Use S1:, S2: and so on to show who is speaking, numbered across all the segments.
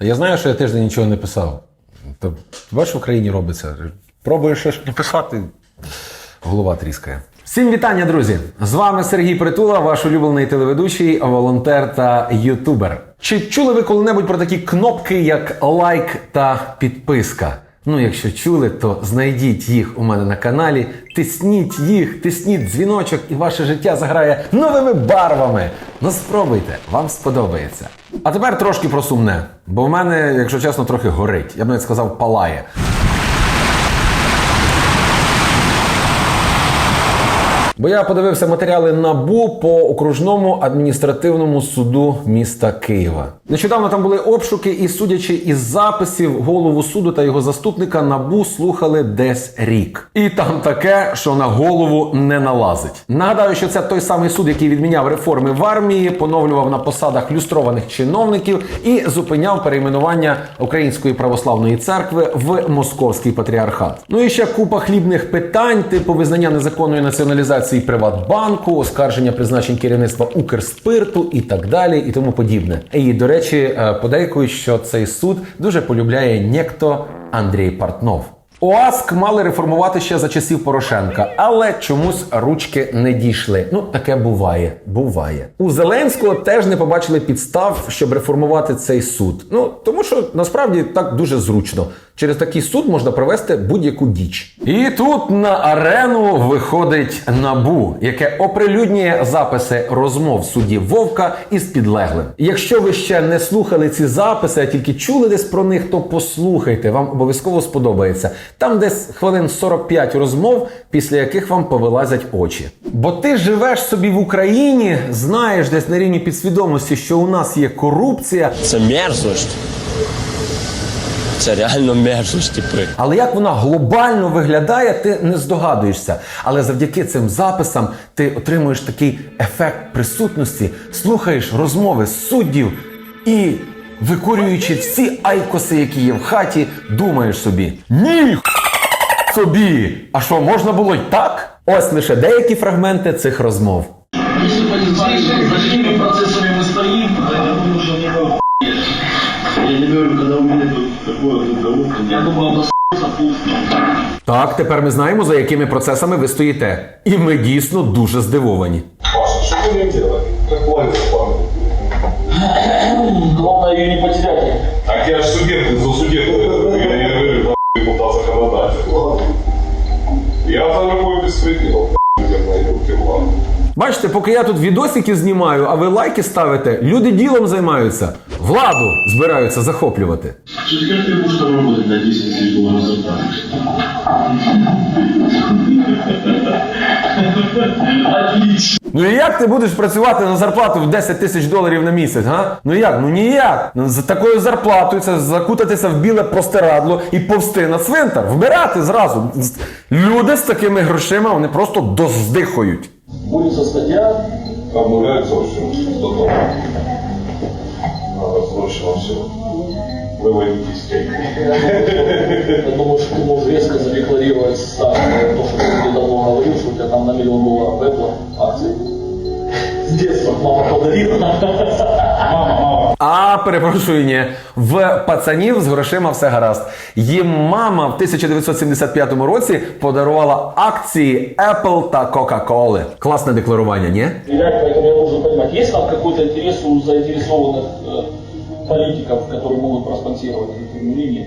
S1: Я знаю, що я тиждень нічого не писав. Та, бачиш, в Україні робиться. Пробуєш щось написати, голова тріскає. Всім вітання, друзі! З вами Сергій Притула, ваш улюблений телеведучий, волонтер та ютубер. Чи чули ви коли-небудь про такі кнопки, як лайк та підписка? Ну, якщо чули, то знайдіть їх у мене на каналі, тисніть їх, тисніть дзвіночок, і ваше життя заграє новими барвами. Ну спробуйте, вам сподобається. А тепер трошки про сумне, бо в мене, якщо чесно, трохи горить. Я б навіть сказав, палає. Бо я подивився матеріали НАБУ по окружному адміністративному суду міста Києва. Нещодавно там були обшуки, і судячи із записів, голову суду та його заступника НАБУ слухали десь рік. І там таке, що на голову не налазить. Нагадаю, що це той самий суд, який відміняв реформи в армії, поновлював на посадах люстрованих чиновників і зупиняв перейменування Української православної церкви в Московський патріархат. Ну і ще купа хлібних питань, типу визнання незаконної націоналізації Приватбанку, оскарження призначень керівництва Укрспирту і так далі, і тому подібне. І до речі, е, подейкують, що цей суд дуже полюбляє нєкто Андрій Партнов. ОАСК мали реформувати ще за часів Порошенка, але чомусь ручки не дійшли. Ну таке буває. Буває. У Зеленського теж не побачили підстав, щоб реформувати цей суд. Ну тому що насправді так дуже зручно. Через такий суд можна провести будь-яку діч. І тут на арену виходить набу, яке оприлюднює записи розмов судді Вовка із підлеглим. Якщо ви ще не слухали ці записи, а тільки чули десь про них, то послухайте, вам обов'язково сподобається. Там десь хвилин 45 розмов, після яких вам повилазять очі. Бо ти живеш собі в Україні, знаєш десь на рівні підсвідомості, що у нас є корупція,
S2: Це мерзость. Це реально мерзость, типи.
S1: Але як вона глобально виглядає, ти не здогадуєшся. Але завдяки цим записам ти отримуєш такий ефект присутності, слухаєш розмови суддів і, викурюючи всі айкоси, які є в хаті, думаєш собі: Ні! Собі! А що, можна було й так? Ось лише деякі фрагменти цих розмов.
S3: говорю, когда у меня тут такое разговор, я думаю, обоссаться пусть.
S1: Так, тепер ми знаємо, за якими процесами ви стоїте. І ми дійсно дуже здивовані.
S4: Паша, что вы мне делали? Как ловится память?
S3: Главное ее не потерять.
S4: Так я ж судебный, за судебный. Я не говорю, нахуй, депутат законодатель. Я за любой беспредел, судебной руки влады.
S1: Бачите, поки я тут відосики знімаю, а ви лайки ставите, люди ділом займаються, владу збираються захоплювати.
S3: Что теперь ты будешь там работать на 10 тысяч долларов зарплаты? Отлично.
S1: Ну і як ти будеш працювати на зарплату в 10 тисяч доларів на місяць, га? Ну як? Ну ніяк. Ну, за такою зарплатою це закутатися в біле простирадло і повсти на цвинтар, вмирати зразу. Люди з такими грошима вони просто доздихають.
S3: Будет статья,
S4: Обнуляется вообще что то Надо срочно все. Выводить из тени.
S3: я думаю, что ты можешь резко задекларировать ставку, то, что ты мне давно говорил, что у тебя там на миллион долларов Apple акции. С детства мама подарила. Мама, мама.
S1: А перепрошую, ні. В пацанів з грошима все гаразд. Їм мама в 1975 році подарувала акції Apple та Coca-Cola. Класне декларування, ні?
S3: Влиять, поэтому я должен понимать, есть там какой-то интерес у заинтересованных э, политиков, которые могут проспонсировать эту линию?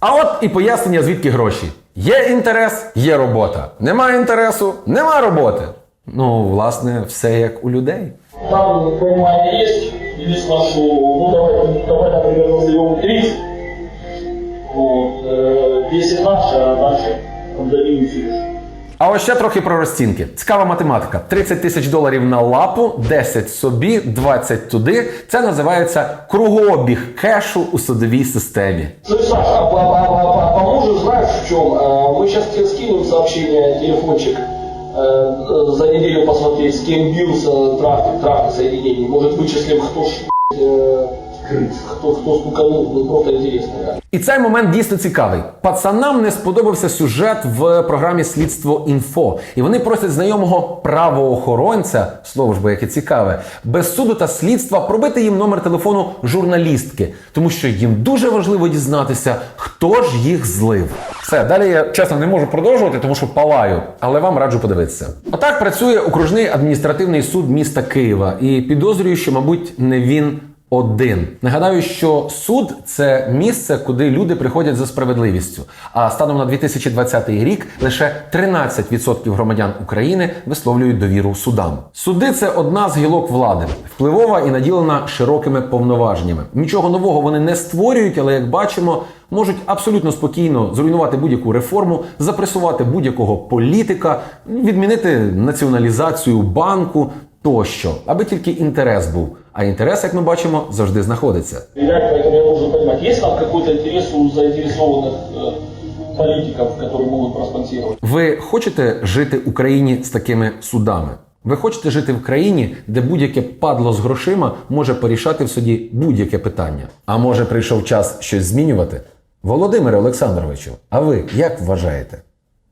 S1: А от і пояснення, звідки гроші. Є інтерес, є робота. Немає інтересу, нема роботи. Ну, власне, все як у людей.
S3: Там понимание есть, единственное, что, ну давай, давай например, назовем 30, вот, э, 10 наши, а дальше отдадим фиш.
S1: А ось ще трохи про розцінки. Цікава математика: 30 тисяч доларів на лапу, 10 собі, 20 туди. Це називається кругообіг кешу у судовій системі.
S3: Слышь, Саш, а по, по, по, по мужу знаешь в чем? А, Мы сейчас тебе скинем сообщение, телефончик, э, за неделю посмотреть, с кем бился трафик, трафик соединений. Может, вычислим, кто ж, крыс. Кто, кто стуканул, ну просто интересно.
S1: І цей момент дійсно цікавий. Пацанам не сподобався сюжет в програмі Слідство інфо, і вони просять знайомого правоохоронця, слово ж бо яке цікаве, без суду та слідства пробити їм номер телефону журналістки, тому що їм дуже важливо дізнатися, хто ж їх злив. Все, далі я чесно не можу продовжувати, тому що палаю, але вам раджу подивитися. Отак працює окружний адміністративний суд міста Києва, і підозрюю, що, мабуть, не він один. Нагадаю, що суд це місце, куди люди приходять за справедливістю. А станом на 2020 рік лише 13% громадян України висловлюють довіру судам. Суди це одна з гілок влади, впливова і наділена широкими повноваженнями. Нічого нового вони не створюють, але як бачимо, можуть абсолютно спокійно зруйнувати будь-яку реформу, запресувати будь-якого політика, відмінити націоналізацію банку тощо, аби тільки інтерес був. А інтерес, як ми бачимо, завжди знаходиться.
S3: Влиять, поэтому я должен понимать, есть там какой-то интерес у заинтересованных э, политиков, которые могут проспонсировать.
S1: Ви хочете жити в Україні з такими судами? Ви хочете жити в країні, де будь-яке падло з грошима може порішати в суді будь-яке питання? А може прийшов час щось змінювати? Володимире Олександровичу, а ви як вважаєте?